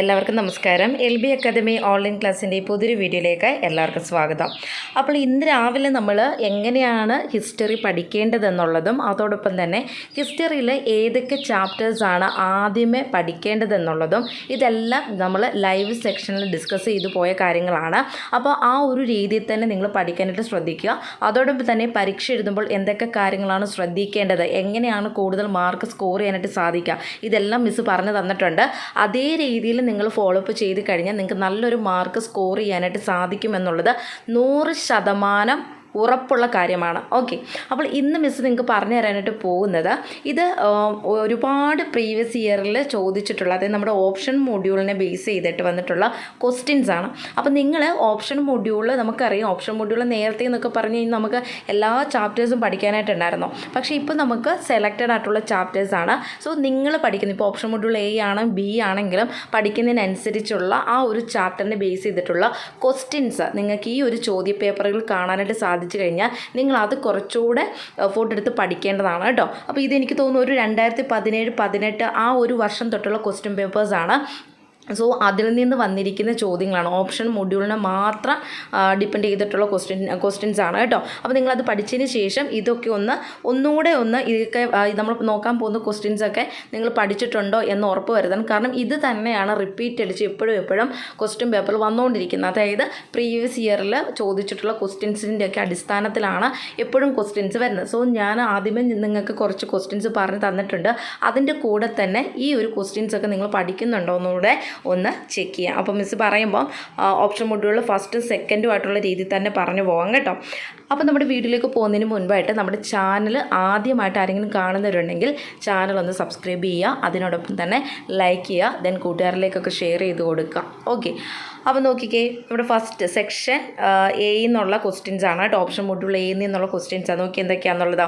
എല്ലാവർക്കും നമസ്കാരം. L B academy online ക്ലാസ്സിന്റെ പുതിയൊരു വീഡിയോയിലേക്ക് എല്ലാവർക്കും സ്വാഗതം. അപ്പോൾ ഇന്ന് രാവിലെ നമ്മൾ എങ്ങനെയാണ് ഹിസ്റ്ററി പഠിക്കേണ്ടതെന്നുള്ളതും അതോടൊപ്പം തന്നെ ഹിസ്റ്ററിയിൽ ഏതൊക്കെ ചാപ്റ്റേഴ്സാണ് ആദ്യമേ പഠിക്കേണ്ടതെന്നുള്ളതും ഇതെല്ലാം നമ്മൾ ലൈവ് സെക്ഷനിൽ ഡിസ്കസ് ചെയ്തു പോയ കാര്യങ്ങളാണ്. അപ്പോൾ ആ ഒരു രീതിയിൽ തന്നെ നിങ്ങൾ പഠിക്കാനായിട്ട് ശ്രദ്ധിക്കുക. അതോടൊപ്പം തന്നെ പരീക്ഷ എഴുതുമ്പോൾ എന്തൊക്കെ കാര്യങ്ങളാണ് ശ്രദ്ധിക്കേണ്ടത് എങ്ങനെയാണ് കൂടുതൽ മാർക്ക് സ്കോർ ചെയ്യാനായിട്ട് സാധിക്കുക ഇതെല്ലാം മിസ് പറഞ്ഞു തന്നിട്ടുണ്ട്. അതേ രീതിയിൽ നിങ്ങൾ ഫോളോ അപ്പ് ചെയ്ത് കഴിഞ്ഞാൽ നിങ്ങൾക്ക് നല്ലൊരു മാർക്ക് സ്കോർ ചെയ്യാനായിട്ട് സാധിക്കുമെന്നുള്ളത് നൂറ് ശതമാനം ഉറപ്പുള്ള കാര്യമാണ്. ഓക്കെ അപ്പോൾ ഇന്ന് മിസ് നിങ്ങൾക്ക് പറഞ്ഞു തരാനായിട്ട് പോകുന്നത് ഇത് ഒരുപാട് പ്രീവിയസ് ഇയറിൽ ചോദിച്ചിട്ടുള്ള അതായത് നമ്മുടെ ഓപ്ഷൻ മൊഡ്യൂളിനെ ബേസ് ചെയ്തിട്ട് വന്നിട്ടുള്ള ക്വസ്റ്റ്യൻസ് ആണ്. അപ്പോൾ നിങ്ങൾ ഓപ്ഷൻ മൊഡ്യൂളിൽ നമുക്കറിയാം ഓപ്ഷൻ മൊഡ്യൂൾ നേരത്തെ എന്നൊക്കെ പറഞ്ഞു കഴിഞ്ഞാൽ നമുക്ക് എല്ലാ ചാപ്റ്റേഴ്സും പഠിക്കാനായിട്ടുണ്ടായിരുന്നു പക്ഷേ ഇപ്പോൾ നമുക്ക് സെലക്റ്റഡ് ആയിട്ടുള്ള ചാപ്റ്റേഴ്സ് ആണ്. സോ നിങ്ങൾ പഠിക്കുന്നത് ഇപ്പോൾ ഓപ്ഷൻ മൊഡ്യൂൾ എ ആണ് ബി ആണെങ്കിലും പഠിക്കുന്നതിനനുസരിച്ചുള്ള ആ ഒരു ചാപ്റ്ററിനെ ബേസ് ചെയ്തിട്ടുള്ള ക്വസ്റ്റ്യൻസ് നിങ്ങൾക്ക് ഈ ഒരു ചോദ്യ പേപ്പറുകൾ കാണാനായിട്ട് സാധിച്ചു കഴിഞ്ഞാൽ നിങ്ങൾ അത് കുറച്ചുകൂടെ എഫോർട്ട് എടുത്ത് പഠിക്കേണ്ടതാണ് കേട്ടോ. അപ്പോൾ ഇതെനിക്ക് തോന്നുന്നു ഒരു രണ്ടായിരത്തി പതിനേഴ് പതിനെട്ട് ആ ഒരു വർഷം തൊട്ടുള്ള ക്വസ്റ്റ്യൻ പേപ്പേഴ്സാണ് സോ അതിൽ നിന്ന് വന്നിരിക്കുന്ന ചോദ്യങ്ങളാണ്. ഓപ്ഷൻ മൊഡ്യൂളിനെ മാത്രം ഡിപ്പെൻഡ് ചെയ്തിട്ടുള്ള ക്വസ്റ്റ്യൻ ക്വസ്റ്റ്യൻസ് ആണ് കേട്ടോ. അപ്പോൾ നിങ്ങളത് പഠിച്ചതിന് ശേഷം ഇതൊക്കെ ഒന്ന് ഒന്നുകൂടെ ഒന്ന് ഇതൊക്കെ നമ്മൾ നോക്കാൻ പോകുന്ന ക്വസ്റ്റ്യൻസ് ഒക്കെ നിങ്ങൾ പഠിച്ചിട്ടുണ്ടോ എന്ന് ഉറപ്പ് വരുത്തണം. കാരണം ഇത് തന്നെയാണ് റിപ്പീറ്റ് അടിച്ച് എപ്പോഴും എപ്പോഴും ക്വസ്റ്റ്യൻ പേപ്പറിൽ വന്നുകൊണ്ടിരിക്കുന്നത് അതായത് പ്രീവിയസ് ഇയറിൽ ചോദിച്ചിട്ടുള്ള ക്വസ്റ്റ്യൻസിന്റെ ഒക്കെ അടിസ്ഥാനത്തിലാണ് എപ്പോഴും ക്വസ്റ്റ്യൻസ് വരുന്നത്. സോ ഞാൻ ആദ്യമേ നിങ്ങൾക്ക് കുറച്ച് ക്വസ്റ്റ്യൻസ് പറഞ്ഞ് തന്നിട്ടുണ്ട്. അതിന്റെ കൂടെ തന്നെ ഈ ഒരു ക്വസ്റ്റ്യൻസ് ഒക്കെ നിങ്ങൾ പഠിക്കുന്നുണ്ടോ എന്നുകൂടെ ഒന്ന് ചെക്ക് ചെയ്യാം. അപ്പോൾ മിസ് പറയുമ്പോൾ ഓപ്ഷൻ മൊഡ്യൂളിൽ ഫസ്റ്റും സെക്കൻഡും ആയിട്ടുള്ള രീതിയിൽ തന്നെ പറഞ്ഞു പോകാം കേട്ടോ. അപ്പോൾ നമ്മുടെ വീഡിയോയിലേക്ക് പോകുന്നതിന് മുൻപായിട്ട് നമ്മുടെ ചാനൽ ആദ്യമായിട്ട് ആരെങ്കിലും കാണുന്നവരുണ്ടെങ്കിൽ ചാനൽ ഒന്ന് സബ്സ്ക്രൈബ് ചെയ്യുക. അതിനോടൊപ്പം തന്നെ ലൈക്ക് ചെയ്യുക. ദെൻ കൂട്ടുകാരിലേക്കൊക്കെ ഷെയർ ചെയ്ത് കൊടുക്കുക. ഓക്കെ അപ്പോൾ നോക്കിക്കേ നമ്മുടെ ഫസ്റ്റ് സെക്ഷൻ എ എന്നുള്ള ക്വസ്റ്റ്യൻസ് ആണ് കേട്ടോ. ഓപ്ഷൻ മൊഡ്യൂൾ എ എന്നുള്ള ക്വസ്റ്റ്യൻസ് ആണ് നോക്കി എന്തൊക്കെയാണെന്നുള്ളത്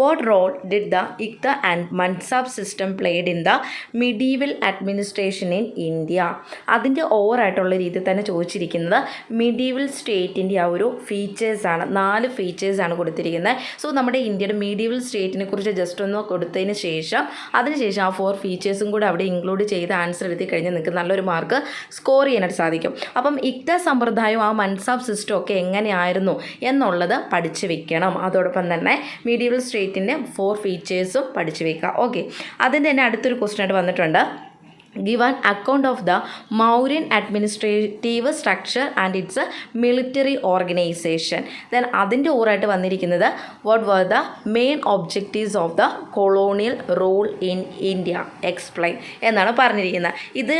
what role did the iqta and mansab system played in the medieval administration in India അതിന്റെ ഓവറായിട്ടുള്ള രീതിയിൽ തന്നെ ചോദിച്ചിരിക്കുന്നത് മിഡീവൽ സ്റ്റേറ്റിന്റെ ആ ഒരു ഫീച്ചേഴ്സാണ് നാല് ഫീച്ചേഴ്സാണ് കൊടുത്തിരിക്കുന്നത്. സോ നമ്മുടെ ഇന്ത്യയുടെ മീഡിയവൽ സ്റ്റേറ്റിനെ കുറിച്ച് ജസ്റ്റ് ഒന്ന് കൊടുത്തതിന് ശേഷം അതിനുശേഷം ആ ഫോർ ഫീച്ചേഴ്സും കൂടെ അവിടെ ഇൻക്ലൂഡ് ചെയ്ത് ആൻസർ എഴുതി കഴിഞ്ഞാൽ നിങ്ങൾക്ക് നല്ലൊരു മാർക്ക് സ്കോർ ചെയ്യാനായിട്ട് സാധിക്കും. അപ്പം ഇക്ത സമ്പ്രദായവും ആ മൻസാബ് സിസ്റ്റം ഒക്കെ എങ്ങനെയായിരുന്നു എന്നുള്ളത് പഠിച്ചു വെക്കണം. അതോടൊപ്പം തന്നെ മീഡിയവൽ സ്റ്റേറ്റിന്റെ ഫോർ ഫീച്ചേഴ്സും പഠിച്ചു വെക്കുക ഓക്കെ അതിന്റെ തന്നെ അടുത്തൊരു ക്വസ്റ്റ്യൻ ആയിട്ട് വന്നിട്ടുണ്ട്. Give account account of the Mauryan administrative structure and its military organisation then അതിന്റെ ഓറായിട്ട് വന്നിരിക്കുന്നത് what were the main objectives of the colonial rule in India explain എന്നാണ് പറഞ്ഞിരിക്കുന്നത്. ഇത്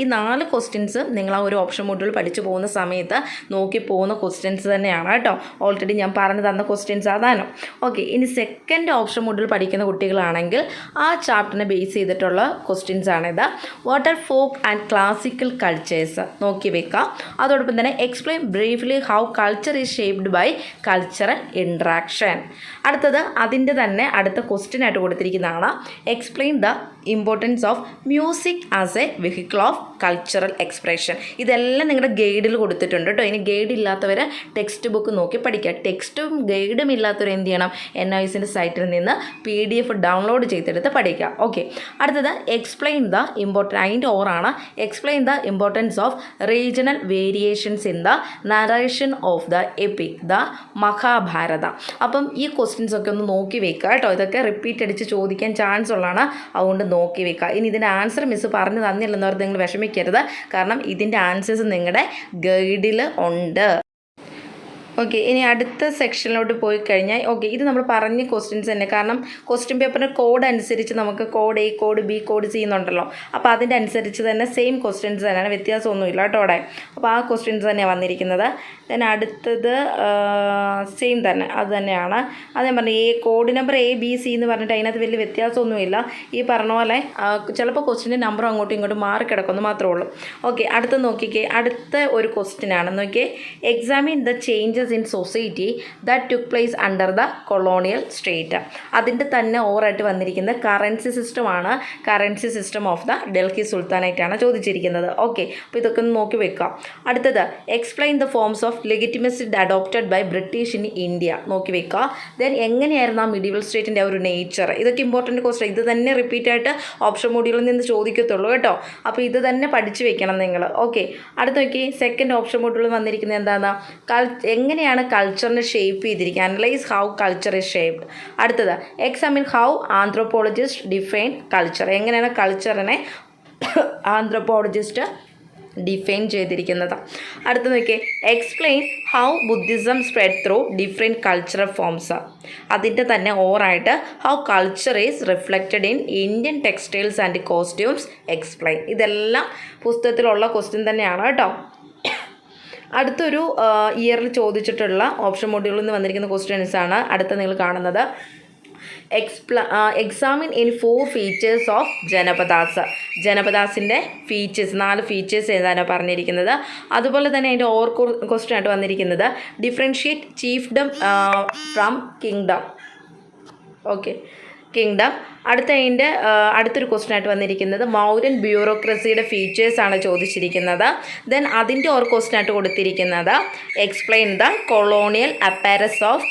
ഈ നാല് ക്വസ്റ്റ്യൻസ് നിങ്ങൾ ആ ഒരു ഓപ്ഷൻ മോഡ്യൂൾ പഠിച്ചു പോകുന്ന സമയത്ത് നോക്കി പോകുന്ന ക്വസ്റ്റ്യൻസ് തന്നെയാണ് കേട്ടോ. ഓൾറെഡി ഞാൻ പറഞ്ഞു തന്ന ക്വസ്റ്റ്യൻസ് അതാണ്. ഓക്കെ ഇനി സെക്കൻഡ് ഓപ്ഷൻ മോഡ്യൂൾ പഠിക്കുന്ന കുട്ടികളാണെങ്കിൽ ആ ചാപ്റ്ററിനെ ബേസ് ചെയ്തിട്ടുള്ള ക്വസ്റ്റ്യൻസ് ആണിത് water folk and classical cultures നോക്കി വെക്കാം. അതോടൊപ്പം തന്നെ explain briefly how culture is shaped by cultural interaction അടുത്തത് അതിന്റെ തന്നെ അടുത്ത ക്വസ്റ്റ്യൻ ആയിട്ട് കൊടുത്തിരിക്കുന്നതാണ്. Explain the importance of music as a vehicle of cultural expression ഇതെല്ലാം നിങ്ങളുടെ ഗൈഡിൽ കൊടുത്തിട്ടുണ്ട് കേട്ടോ ഇനി ഗൈഡ് ഇല്ലാത്തവർ ടെക്സ്റ്റ് ബുക്ക് നോക്കി പഠിക്കുക. ടെക്സ്റ്റും ഗൈഡും ഇല്ലാത്തവർ എന്ത് ചെയ്യണം? എൻ ഐ സിന്റെ സൈറ്റിൽ നിന്ന് പി ഡി എഫ് ഡൗൺലോഡ് ചെയ്തെടുത്ത് പഠിക്കുക. ഓക്കെ അടുത്തത് എക്സ്പ്ലെയിൻ ദ ഇമ്പോർട്ടൻ അതിന്റെ ഓറാണ് explain the importance of regional variations in the narration of the epic the Mahabharata അപ്പം ഈ ക്വസ്റ്റ്യൻസ് ഒക്കെ ഒന്ന് നോക്കി വെക്കുക കേട്ടോ ഇതൊക്കെ റിപ്പീറ്റ് അടിച്ച് ചോദിക്കാൻ ചാൻസ് ഉള്ളതാണ്. അതുകൊണ്ട് നോക്കി വെക്കുക. ഇനി ഇതിന്റെ ആൻസർ മിസ് പറഞ്ഞു തന്നില്ലെന്ന് നിങ്ങൾ നിങ്ങൾ വിഷമിക്കരുത് കാരണം ഇതിന്റെ ആൻസേഴ്സ് നിങ്ങളുടെ ഗൈഡിൽ ഉണ്ട്. ഓക്കെ ഇനി അടുത്ത സെക്ഷനിലോട്ട് പോയി കഴിഞ്ഞാൽ ഓക്കെ ഇത് നമ്മൾ പറഞ്ഞ ക്വസ്റ്റ്യൻസ് തന്നെ. കാരണം ക്വസ്റ്റ്യൻ പേപ്പറിന്റെ കോഡ് അനുസരിച്ച് നമുക്ക് code A code B code C അപ്പോൾ അതിന്റെ അനുസരിച്ച് തന്നെ സെയിം ക്വസ്റ്റ്യൻസ് തന്നെയാണ്. വ്യത്യാസമൊന്നുമില്ല കേട്ടോ അവിടെ. അപ്പോൾ ആ ക്വസ്റ്റ്യൻസ് തന്നെയാണ് വന്നിരിക്കുന്നത്. ദെൻ അടുത്തത് സെയിം തന്നെ. അത് തന്നെയാണ്. അത് ഞാൻ പറഞ്ഞു A code number A B C എന്ന് പറഞ്ഞിട്ട് അതിനകത്ത് വലിയ വ്യത്യാസമൊന്നുമില്ല. ഈ പറഞ്ഞ പോലെ ചിലപ്പോൾ ക്വസ്റ്റിന്റെ നമ്പർ അങ്ങോട്ടും ഇങ്ങോട്ടും മാറി കിടക്കുമെന്ന് മാത്രമേ ഉള്ളൂ. ഓക്കെ അടുത്ത് നോക്കിക്കേ. അടുത്ത ഒരു ക്വസ്റ്റ്യൻ ആണ്. നോക്കിയേ. Examine the changes in society that took place under the colonial state അതിന്റെ തന്നെ ഓവറായിട്ട് വന്നിരിക്കുന്ന കറൻസി സിസ്റ്റമാണ് currency system of the Delhi സുൽത്താനായിട്ടാണ് ചോദിച്ചിരിക്കുന്നത്. ഓക്കെ അപ്പോൾ ഇതൊക്കെ ഒന്ന് നോക്കി വെക്കാം. അടുത്തത് explain the forms of legitimacy adopted by British in India നോക്കി വെക്കുക ദെൻ എങ്ങനെയായിരുന്നു ആ മിഡിവൽ സ്റ്റേറ്റിന്റെ ഒരു നേച്ചർ ഇതൊക്കെ ഇമ്പോർട്ടന്റ് ക്വസ്റ്റൻ ഇത് തന്നെ റിപ്പീറ്റ് ആയിട്ട് ഓപ്ഷൻ മോഡ്യൂളിൽ നിന്ന് ചോദിക്കത്തുള്ളൂ കേട്ടോ. അപ്പോൾ ഇത് തന്നെ പഠിച്ചു വെക്കണം നിങ്ങൾ. ഓക്കെ അടുത്ത നോക്കി സെക്കൻഡ് ഓപ്ഷൻ മോഡ്യൂളിൽ വന്നിരിക്കുന്നത് എന്താണ് കൾ എങ്ങനെയാണ് കൾച്ചറിനെ ഷേപ്പ് ചെയ്തിരിക്കുക analyse how culture is shaped അടുത്തത് examine how anthropologist define culture എങ്ങനെയാണ് കൾച്ചറിനെ ആന്ത്രോപോളജിസ്റ്റ് ഡിഫൈൻ ചെയ്തിരിക്കുന്നത്? അടുത്ത നോക്കിയേ explain how Buddhism spread through different cultural forms അതിന്റെ തന്നെ ഓറായിട്ട് how culture is reflected in Indian textiles and costumes explain ഇതെല്ലാം പുസ്തകത്തിലുള്ള ക്വസ്റ്റ്യൻ തന്നെയാണ് കേട്ടോ. അടുത്തൊരു ഇയറിൽ ചോദിച്ചിട്ടുള്ള ഓപ്ഷൻ മോഡ്യൂളിൽ നിന്ന് വന്നിരിക്കുന്ന ക്വസ്റ്റ്യൻസ് ആണ് അടുത്ത നിങ്ങൾ കാണുന്നത്. Explain examine in four features of Janapadas ജനപദാസിന്റെ features നാല് ഫീച്ചേഴ്സ് ഏതാണ് പറഞ്ഞിരിക്കുന്നത്. അതുപോലെ തന്നെ അതിന്റെ ഓവർ ക്വസ്റ്റ്യൻ ആയിട്ട് വന്നിരിക്കുന്നത്. Differentiate chiefdom from kingdom okay kingdom അടുത്ത അതിന്റെ അടുത്തൊരു ക്വസ്റ്റൻ ആയിട്ട് വന്നിരിക്കുന്നത് മൗര്യൻ ബ്യൂറോക്രസിയുടെ ഫീച്ചേഴ്സ് ആണ് ചോദിച്ചിരിക്കുന്നത്. ദെൻ അതിന്റെ ഓർ ക്വസ്റ്റൻ ആയിട്ട് കൊടുത്തിരിക്കുന്നത് explain the colonial apparatus of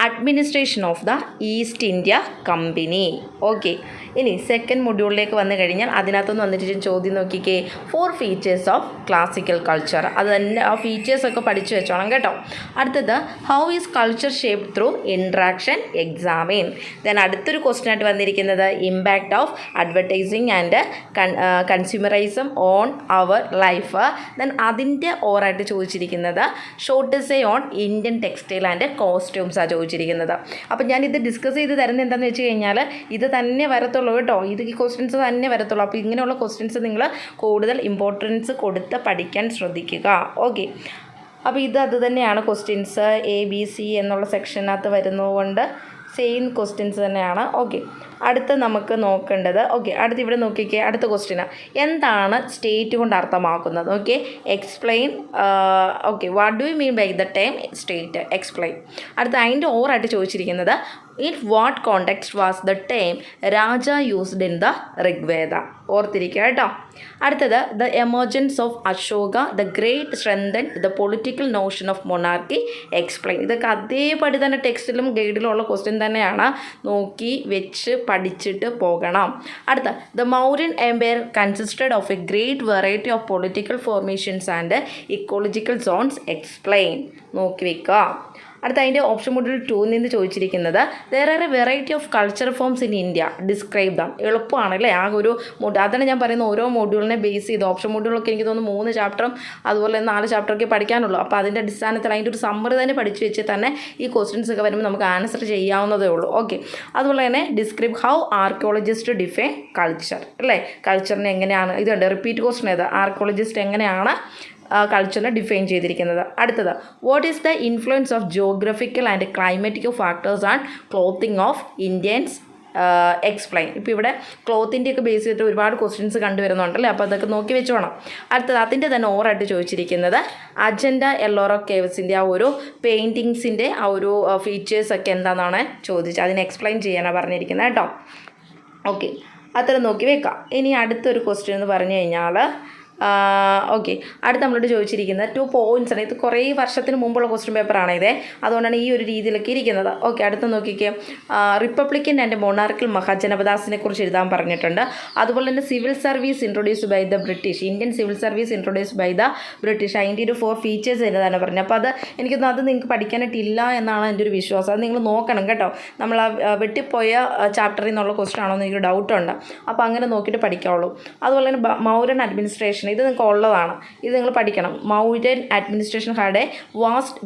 administration of the East India Company okay ഇനി സെക്കൻഡ് മൊഡ്യൂളിലേക്ക് വന്നു കഴിഞ്ഞാൽ അതിനകത്തുനിന്ന് വന്നിട്ട് ചോദ്യം നോക്കിക്കേ. Four features of classical culture അത് തന്നെ ആ ഫീച്ചേഴ്സൊക്കെ പഠിച്ചു വെച്ചോണം കേട്ടോ. അടുത്തത് how is culture shape through interaction examine then അടുത്തൊരു ക്വസ്റ്റ്യൻ ആയിട്ട് വന്നിരിക്കുന്നത് impact of advertising and consumerism on our life then അതിന്റെ ഓറായിട്ട് ചോദിച്ചിരിക്കുന്നത് short a on Indian textile and കോസ്റ്റ്യൂംസാണ് ചോദിച്ചിരിക്കുന്നത്. അപ്പോൾ ഞാനിത് ഡിസ്കസ് ചെയ്ത് തരുന്നത് എന്താണെന്ന് വെച്ച് കഴിഞ്ഞാൽ ഇത് തന്നെ വരത്തുള്ളൂ കേട്ടോ. ഇത് ഈ ക്വസ്റ്റ്യൻസ് തന്നെ വരത്തുള്ളൂ. അപ്പോൾ ഇങ്ങനെയുള്ള ക്വസ്റ്റ്യൻസ് നിങ്ങൾ കൂടുതൽ ഇമ്പോർട്ടൻസ് കൊടുത്ത് പഠിക്കാൻ ശ്രദ്ധിക്കുക. ഓക്കെ അപ്പോൾ ഇത് അത് തന്നെയാണ് ക്വസ്റ്റ്യൻസ് എ ബി സി എന്നുള്ള സെക്ഷനകത്ത് വരുന്നതുകൊണ്ട് സെയിം ക്വസ്റ്റ്യൻസ് തന്നെയാണ്. ഓക്കെ അടുത്ത നമുക്ക് നോക്കേണ്ടത് ഓക്കെ അടുത്ത് ഇവിടെ നോക്കിക്കേ അടുത്ത ക്വസ്റ്റ്യന് എന്താണ് സ്റ്റേറ്റ് കൊണ്ട് അർത്ഥമാക്കുന്നത്? Okay explain okay what do you mean by the time state explain അടുത്ത അതിന്റെ ഓറായിട്ട് ചോദിച്ചിരിക്കുന്നത് in what context was the time raja used in the Rigveda? ഓർത്തിരിക്കുക കേട്ടോ. അടുത്തത് the emergence of Ashoka the great strengthen the political notion of monarchy explain ഇതൊക്കെ അതേപടി തന്നെ ടെക്സ്റ്റിലും ഗൈഡിലും ഉള്ള ക്വസ്റ്റ്യൻ തന്നെയാണ്. നോക്കി വെച്ച് പഠിച്ചിട്ട് പോകണം. അടുത്ത the Mauryan empire consisted of a great variety of political formations and ecological zones explain നോക്കി വെക്കുക അടുത്ത അതിന്റെ ഓപ്ഷൻ മോഡൽ ടൂവിൽ നിന്ന് ചോദിച്ചിരിക്കുന്നത് there are a variety of culture forms in India describe them എളുപ്പമാണ് അല്ലേ ആ ഒരു അതാണ് ഞാൻ പറയുന്ന ഓരോ മോഡ്യൂളിനെ ബേസ് ചെയ്ത്. ഓപ്ഷൻ മോഡ്യൂളൊക്കെ എനിക്ക് തോന്നുന്നു മൂന്ന് ചാപ്റ്ററും അതുപോലെ നാല് ചാപ്റ്ററൊക്കെ പഠിക്കാനുള്ളൂ. അപ്പോൾ അതിന്റെ അടിസ്ഥാനത്തിൽ അതിന്റെ ഒരു സമ്മറി തന്നെ പഠിച്ചു വെച്ച് തന്നെ ഈ ക്വസ്റ്റ്യൻസ് ഒക്കെ വരുമ്പോൾ നമുക്ക് ആൻസർ ചെയ്യാവുന്നതേ ഉള്ളൂ. ഓക്കെ അതുപോലെ തന്നെ describe how archaeologist define culture അല്ലേ? കൾച്ചറിനെ എങ്ങനെയാണ്? ഇതുണ്ട്. റിപ്പീറ്റ് ക്വസ്റ്റൻ ഏത്? ആർക്കിയോളജിസ്റ്റ് എങ്ങനെയാണ് കൾച്ചറിനെ ഡിഫൈൻ ചെയ്തിരിക്കുന്നത്. അടുത്തത് what is the influence of geographical and climatic factors and clothing of Indians explain ഇപ്പോൾ ഇവിടെ ക്ലോത്തിന്റെയൊക്കെ ബേസ് ചെയ്തിട്ട് ഒരുപാട് ക്വസ്റ്റ്യൻസ് കണ്ടുവരുന്നുണ്ടല്ലേ? അപ്പോൾ അതൊക്കെ നോക്കി വെച്ചോണം. അടുത്തത് അതിന്റെ തന്നെ ഓവറായിട്ട് ചോദിച്ചിരിക്കുന്നത് അജൻഡ എല്ലോറോ കേവ്സിന്റെ ആ ഒരു പെയിന്റിങ്സിന്റെ ആ ഒരു ഫീച്ചേഴ്സൊക്കെ എന്താണെന്നാണ് ചോദിച്ചത്. അതിനെ എക്സ്പ്ലെയിൻ ചെയ്യാനാണ് പറഞ്ഞിരിക്കുന്നത് കേട്ടോ. ഓക്കെ അത്ര നോക്കി വെക്കാം. ഇനി അടുത്തൊരു ക്വസ്റ്റ്യൻ എന്ന് പറഞ്ഞു കഴിഞ്ഞാൽ ഓക്കെ. അടുത്ത് നമ്മളോട് ചോദിച്ചിരിക്കുന്നത് ടു പോയിന്റ്സ് ആണ്. ഇത് കുറേ വർഷത്തിന് മുമ്പുള്ള ക്വസ്റ്റ്യൻ പേപ്പറാണ് ഇതേ. അതുകൊണ്ടാണ് ഈ ഒരു രീതിയിലൊക്കെ ഇരിക്കുന്നത്. ഓക്കെ അടുത്ത് നോക്കിക്കേ. റിപ്പബ്ലിക്കൻ ആൻഡ് മൊണാർക്കൽ മഹാജനപദാസിനെ കുറിച്ച് എഴുതാൻ പറഞ്ഞിട്ടുണ്ട്. അതുപോലെ തന്നെ civil service introduce by the British Indian civil service introduce by the British അതിന്റെ ഒരു ഫോർ ഫീച്ചേഴ്സ് എന്നതാണ് പറഞ്ഞത്. അപ്പോൾ അത് എനിക്കൊന്നും അത് നിങ്ങൾക്ക് പഠിക്കാനായിട്ടില്ല എന്നാണ് എന്റെ ഒരു വിശ്വാസം. അത് നിങ്ങൾ നോക്കണം കേട്ടോ. നമ്മൾ ആ വെട്ടിപ്പോയ ചാപ്റ്ററിൽ നിന്നുള്ള ക്വസ്റ്റൻ ആണോ എന്ന് എനിക്ക് ഡൗട്ടുണ്ട് അപ്പോൾ അങ്ങനെ നോക്കിയിട്ട് പഠിക്കാവുള്ളൂ. അതുപോലെ തന്നെ മൗരൻ അഡ്മിനിസ്ട്രേഷൻ ഇത് നിങ്ങൾക്ക് ഉള്ളതാണ്. ഇത് നിങ്ങൾ പഠിക്കണം. Mauryan administration had a vast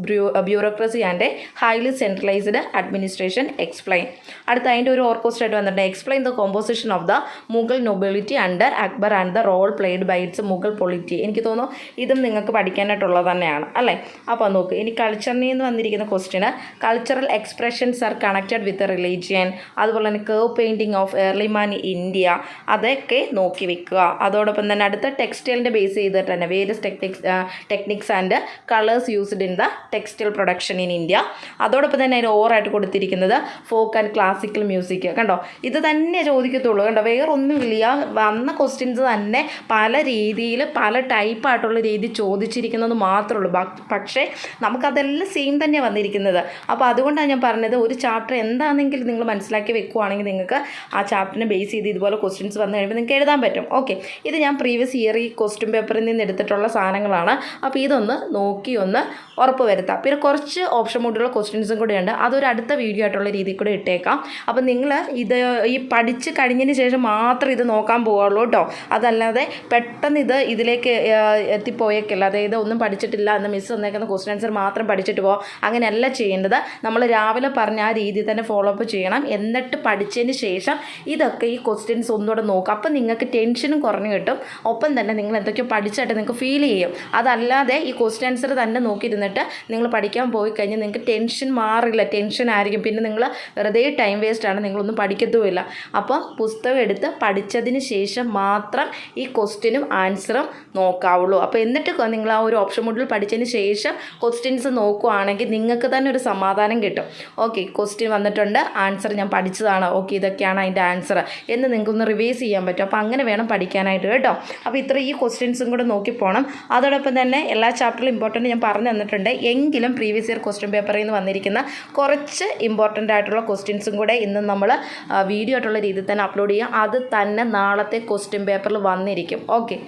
bureaucracy and a highly centralised administration explain അടുത്ത അതിന്റെ ഒരു ഓർക്കോസ്റ്റ് ആയിട്ട് വന്നിട്ടുണ്ട്. Explain the composition of the Mughal nobility under Akbar and the role played by its Mughal polity എനിക്ക് തോന്നുന്നു ഇതും നിങ്ങൾക്ക് പഠിക്കാനായിട്ടുള്ളത് തന്നെയാണ്. അല്ലേ? അപ്പോൾ നോക്ക്. ഇനി കൾച്ചറിനെ എന്ന് വന്നിരിക്കുന്ന ക്വസ്റ്റിന് cultural expressions are connected with religion അതുപോലെ തന്നെ cave painting of early man India അതൊക്കെ നോക്കി വെക്കുക. അതോടൊപ്പം തന്നെ അടുത്ത ടെക്സ്റ്റൈലിന്റെ ബേസ് ചെയ്തിട്ട് തന്നെ various techniques techniques and colours used in the textile production in India അതോടൊപ്പം തന്നെ അതിന് ഓവറായിട്ട് കൊടുത്തിരിക്കുന്നത് ഫോക്ക് ആൻഡ് ക്ലാസിക്കൽ മ്യൂസിക് കണ്ടോ? ഇത് തന്നെ ചോദിക്കത്തുള്ളൂ. കണ്ടോ? വേറൊന്നുമില്ല വന്ന ക്വസ്റ്റ്യൻസ് തന്നെ പല രീതിയിൽ പല ടൈപ്പായിട്ടുള്ള രീതി ചോദിച്ചിരിക്കുന്നത് മാത്രമേ ഉള്ളൂ. പക്ഷേ നമുക്കതെല്ലാം സെയിം തന്നെ വന്നിരിക്കുന്നത്. അപ്പോൾ അതുകൊണ്ടാണ് ഞാൻ പറഞ്ഞത് ഒരു ചാപ്റ്റർ എന്താണെങ്കിൽ നിങ്ങൾ മനസ്സിലാക്കി വെക്കുവാണെങ്കിൽ നിങ്ങൾക്ക് ആ ചാപ്റ്ററിനെ ബേസ് ചെയ്ത് ഇതുപോലെ ക്വസ്റ്റ്യൻസ് വന്നു കഴിയുമ്പോൾ നിങ്ങൾക്ക് എഴുതാൻ പറ്റും. ഓക്കെ ഇത് ഞാൻ പ്രീവിയസ് ഇയർ ഈ ക്വസ്റ്റ്യൻ പേപ്പറിൽ നിന്ന് എടുത്തിട്ടുള്ള സാധനങ്ങളാണ്. അപ്പോൾ ഇതൊന്ന് നോക്കി ഒന്ന് ഉറപ്പ് വരുത്താം. പിന്നെ കുറച്ച് ഓപ്ഷൻ മോഡുള്ള ക്വസ്റ്റ്യൻസും കൂടെ ഉണ്ട് അതൊരു അടുത്ത വീഡിയോ ആയിട്ടുള്ള രീതിയിൽ കൂടെ ഇട്ടേക്കാം. അപ്പോൾ നിങ്ങൾ ഇത് ഈ പഠിച്ച് കഴിഞ്ഞതിന് ശേഷം മാത്രം ഇത് നോക്കാൻ പോവുള്ളൂ കേട്ടോ. അതല്ലാതെ പെട്ടെന്ന് ഇത് ഇതിലേക്ക് എത്തിപ്പോയേക്കില്ല. അതായത് ഒന്നും പഠിച്ചിട്ടില്ല എന്ന് മിസ് വന്നേക്കുന്ന ക്വസ്റ്റ്യൻ ആൻസർ മാത്രം പഠിച്ചിട്ട് പോകാം അങ്ങനെയല്ല ചെയ്യേണ്ടത്. നമ്മൾ രാവിലെ പറഞ്ഞ ആ രീതിയിൽ തന്നെ ഫോളോ അപ്പ് ചെയ്യണം. എന്നിട്ട് പഠിച്ചതിന് ശേഷം ഇതൊക്കെ ഈ ക്വസ്റ്റ്യൻസ് ഒന്നുകൂടെ നോക്കുക അപ്പം നിങ്ങൾക്ക് ടെൻഷനും കുറഞ്ഞു കിട്ടും. ഒപ്പം തന്നെ നിങ്ങൾ എന്തൊക്കെയോ പഠിച്ചായിട്ട് നിങ്ങൾക്ക് ഫീൽ ചെയ്യും. അതല്ലാതെ ഈ ക്വസ്റ്റ്യൻ ആൻസർ തന്നെ നോക്കിയിരുന്നിട്ട് നിങ്ങൾ പഠിക്കാൻ പോയി കഴിഞ്ഞാൽ നിങ്ങൾക്ക് ടെൻഷൻ മാറില്ല. ടെൻഷൻ ആയിരിക്കും. പിന്നെ നിങ്ങൾ വെറുതെ ടൈം വേസ്റ്റാണ് നിങ്ങളൊന്നും പഠിക്കത്തുമില്ല. അപ്പോൾ പുസ്തകം എടുത്ത് പഠിച്ചതിന് ശേഷം മാത്രം ഈ ക്വസ്റ്റ്യനും ആൻസറും നോക്കാവുള്ളൂ. അപ്പോൾ എന്നിട്ട് നിങ്ങൾ ആ ഒരു ഓപ്ഷൻ മോഡിൽ പഠിച്ചതിന് ശേഷം ക്വസ്റ്റ്യൻസ് നോക്കുവാണെങ്കിൽ നിങ്ങൾക്ക് തന്നെ ഒരു സമാധാനം കിട്ടും. ഓക്കെ ക്വസ്റ്റ്യൻ വന്നിട്ടുണ്ട്. ആൻസർ ഞാൻ പഠിച്ചതാണ്. ഓക്കെ ഇതൊക്കെയാണ് അതിന്റെ ആൻസർ എന്ന് നിങ്ങൾക്കൊന്ന് റിവൈസ് ചെയ്യാൻ പറ്റും. അപ്പോൾ അങ്ങനെ വേണം പഠിക്കാനായിട്ട് കേട്ടോ. അപ്പോൾ ഇത്ര ഈ ക്വസ്റ്റ്യൻസും കൂടെ നോക്കി പോകണം അതോടൊപ്പം തന്നെ എല്ലാ ചാപ്റ്ററിലും ഇമ്പോർട്ടന്റ് ഞാൻ പറഞ്ഞു തന്നിട്ടുണ്ട്. എങ്കിലും പ്രീവിയസ് ഇയർ ക്വസ്റ്റ്യൻ പേപ്പറിൽ നിന്ന് വന്നിരിക്കുന്ന കുറച്ച് ഇമ്പോർട്ടന്റ് ആയിട്ടുള്ള ക്വസ്റ്റ്യൻസും കൂടെ ഇന്ന് നമ്മൾ വീഡിയോ ആയിട്ടുള്ള രീതിയിൽ തന്നെ അപ്ലോഡ് ചെയ്യുക അത് തന്നെ നാളത്തെ ക്വസ്റ്റ്യൻ പേപ്പറിൽ വന്നിരിക്കും. ഓക്കെ